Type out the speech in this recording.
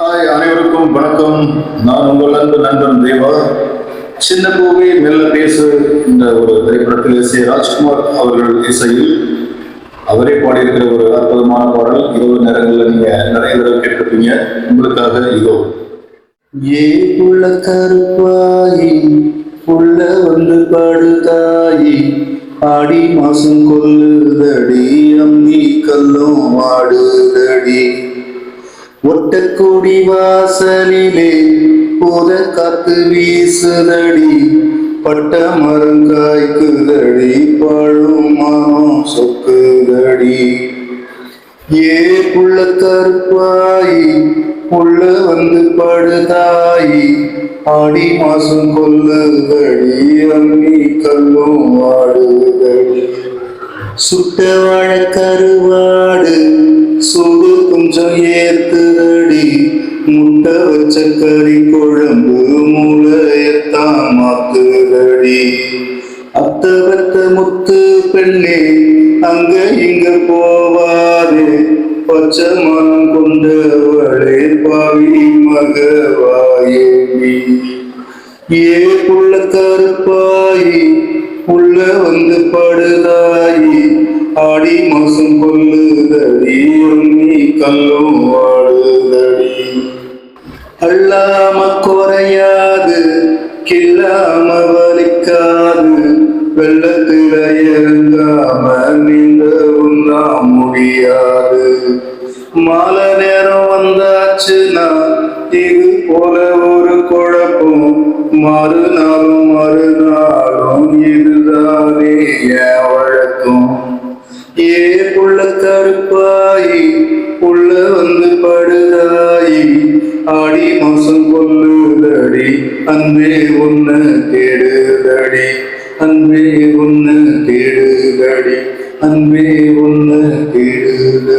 Hi அனைவருக்கும் வணக்கம். நான் உங்கள் அன்பு நண்பன் தேவா. சின்ன கோவை மெல்ல பேசு என்ற ஒரு திரைப்படத்தில் இசை ராஜ்குமார் அவர்கள் இசையில் அவரே பாடியிருக்கிற ஒரு அற்புதமான பாடல். இரவு நேரங்களில் நீங்க நிறைய தடவை கேட்டிருப்பீங்க. உங்களுக்காக இதோ. ஏ புள்ள கருப்பாயி புள்ள வந்து படுதாயி ஆடி மாசம் கொல்லுதடி அம்மி கல்லும் ஆடுதடி ஒட்டக்குடி வாசலிலே போத காத்து வீசுதடி பட்ட மருங்காய்க்குதடி காய்க்குதடி சொக்குதடி. ஏ புள்ள கருப்பாயி புள்ள வந்து படுதாயி ஆடி மாசம் கொல்லுதடி அம்மி கல்லும் ஆடுதடி சுட்ட வாழ கருவாடு சுடு கொஞ்சம் ஏத்துதடி முட்டை வச்ச கறி குழம்பு மூளையத்தான் மாத்துதடி. அத்த வத்த முத்து பெண்ணே அங்க இங்க போவாதே. பச்சை மனம் கொண்டவளே பாவி மகவாயேவி ஏ புள்ள கருப்பாயி புள்ள வந்து படுதாயி. ஆடி மாசம் கொல்லுதடி உண்ணி கல்லும் அல்லாம குறையாது கில்லாம வலிக்காது வெள்ளத்துல இருந்தாம நீங்க நாம் முடியாது மாலை நேரம் வந்தாச்சுன்னா இது போல ஒரு குழப்பம் மறுநாளும் மறுநாளும் இதுதானே என் வழக்கம். ஏ ஆடி மாசம் கொல்லுதடி அன்பே ஒண்ணு கேடுதடி அன்பே ஒண்ணு கேடுதடி அன்பே ஒண்ணு கேடு